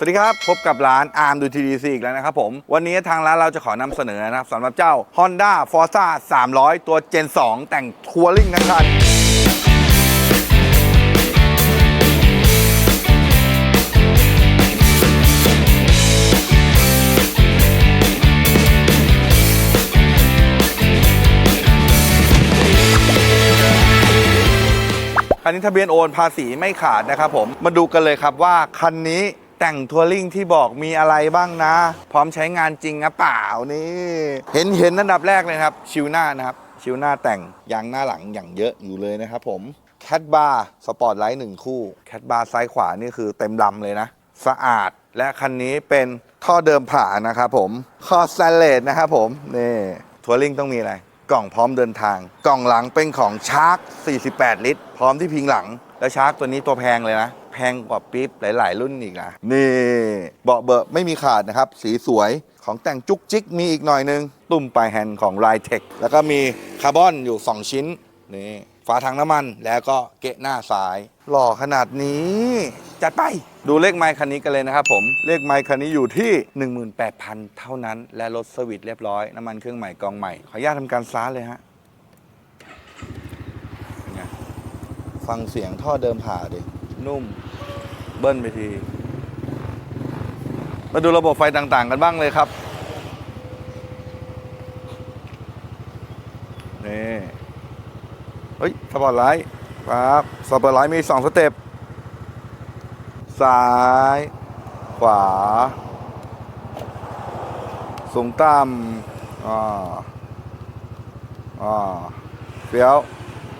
สวัสดีครับ พบกับร้าน Arm ดู TDC อีกแล้วนะครับผม วันนี้ทางร้านเราจะขอนำเสนอนะครับสำหรับเจ้า Honda Forza 300 ตัว Gen 2 แต่งทัวริงทั้งคันคันนี้ทะเบียนโอนภาษีไม่ขาดนะครับผม มาดูกันเลยครับว่าคันนี้ แต่งทัวริงที่บอกมีอะไรบ้างนะ พร้อมใช้งานจริงนะเปล่านี่ เห็นเห็นอันดับแรกเลยนะครับ ชิวหน้านะครับ ชิวหน้าแต่งยางหน้าหลังอย่างเยอะอยู่เลยนะครับผมแคทบาร์สปอร์ตไลท์หนึ่งคู่แคทบาร์ซ้ายขวานี่คือเต็มลำเลยนะ สะอาดและคันนี้เป็นท่อเดิมผ่านะครับผมคอสแตนเลสนะครับผมนี่ทัวริงต้องมีอะไรกล่องพร้อมเดินทาง กล่องหลังเป็นของชาร์ก48 ลิตร พร้อมที่พิงหลัง และชาร์กตัวนี้ตัวแพงเลยนะ พงกว่าปี๊บหลาย ๆ รุ่นอีกนะนี่เบาะเบอะไม่มีขาดนะครับ สีสวยของแต่งจุกจิกมีอีกหน่อยนึง ตุ่มปลายแฮนด์ของ r i t e c h แล้วก็มีคาร์บอนอยู่ 2 ชิ้นนี่ฝาถังน้ำมันแล้วก็เกะหน้าซ้าย หล่อขนาดนี้ จัดไปดูเลขไมค์คันนี้กันเลยนะครับผม เลขไมค์คันนี้อยู่ที่ 18,000 เท่านั้น และรถสวิตช์เรียบร้อย น้ำมันเครื่องใหม่กองใหม่ ขออนุญาตทำการซ้าเลยฮะฟังเสียงท่อเดิมผ่าดิ นุ่ม เบิ้ลไปที มาดูระบบไฟต่างๆกันบ้างเลยครับนี่เฮ้ยสปอร์ตไลท์ครับสปอร์ตไลท์มี2สเต็ปซ้าย ขวา สูงต่ำอ่าอ่าเดี๋ยว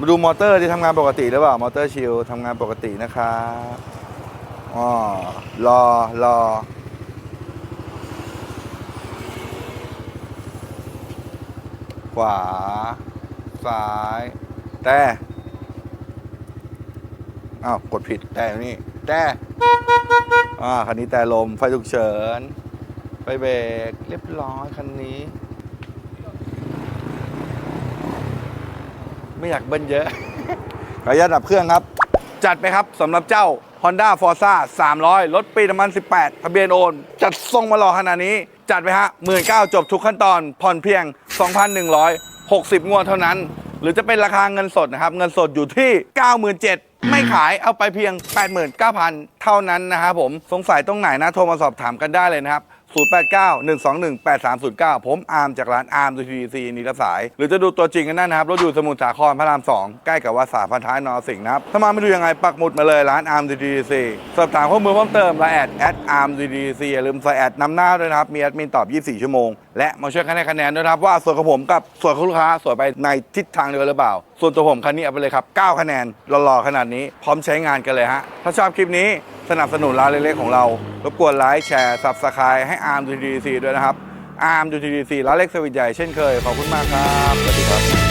มาดูมอเตอร์ที่ทำงานปกติหรือเปล่ามอเตอร์ชิลทำงานปกตินะครับอ๋อรอรอขวา ซ้าย แต่อ้าวกดผิดแต่นี่ แต่อ่าคันนี้แต่ลมไฟฉุกเฉินไฟเบรกเรียบร้อยคันนี้ ไม่อยากเบิ้ลเยอะ ขออนุญาตดับเครื่องครับ จัดไปครับสำหรับเจ้า Honda Forza 300 รถปีน้ำมัน 18 ทะเบียนโอน จัดส่งมารอขนาดนี้ จัดไปฮะ19,000จบทุกขั้นตอนผ่อนเพียง 2,160 งวดเท่านั้น หรือจะเป็นราคาเงินสดนะครับ เงินสดอยู่ที่ 97,000ไม่ขายเอาไปเพียง 89,000 เท่านั้นนะครับผมสงสัยตรงไหนนะโทรมาสอบถามกันได้เลยนะครับ 089-121-8309 ผมอาร์มจากร้านอาร์มดูทีซีนิรสาย หรือจะดูตัวจริงกันได้นะครับ รถอยู่สมุทรสาครพระราม 2 ใกล้กับวัดสาพันท้ายนอสิงห์นะครับ ถ้ามาไม่ดูยังไงปักหมุดมาเลยร้านอาร์มดูทีซีสอบถามข้อมูลเพิ่มเติมและแอดแอดอาร์มดูทีซีอย่าลืมใส่แอดนำหน้าด้วยนะครับ มีแอดมินตอบ 24 ชั่วโมง และมาช่วยกันให้คะแนนด้วยนะครับว่าส่วนของผมกับส่วนของลูกค้าสวยไปในทิศทางเดียวกันหรือเปล่า ส่วนตัวผมคันนี้เอาไปเลยครับ 9 คะแนนหล่อๆขนาดนี้พร้อมใช้งานกันเลยฮะ ถ้าชอบคลิปนี้สนับสนุนร้านเล็กๆของเรา รบกวนไลค์แชร์ซับสไครต์ให้อาร์มดูทีดีซีด้วยนะครับอาร์มดูทีดีซีร้านเล็กสวิตใหญ่เช่นเคยขอบคุณมากครับสวัสดีครับ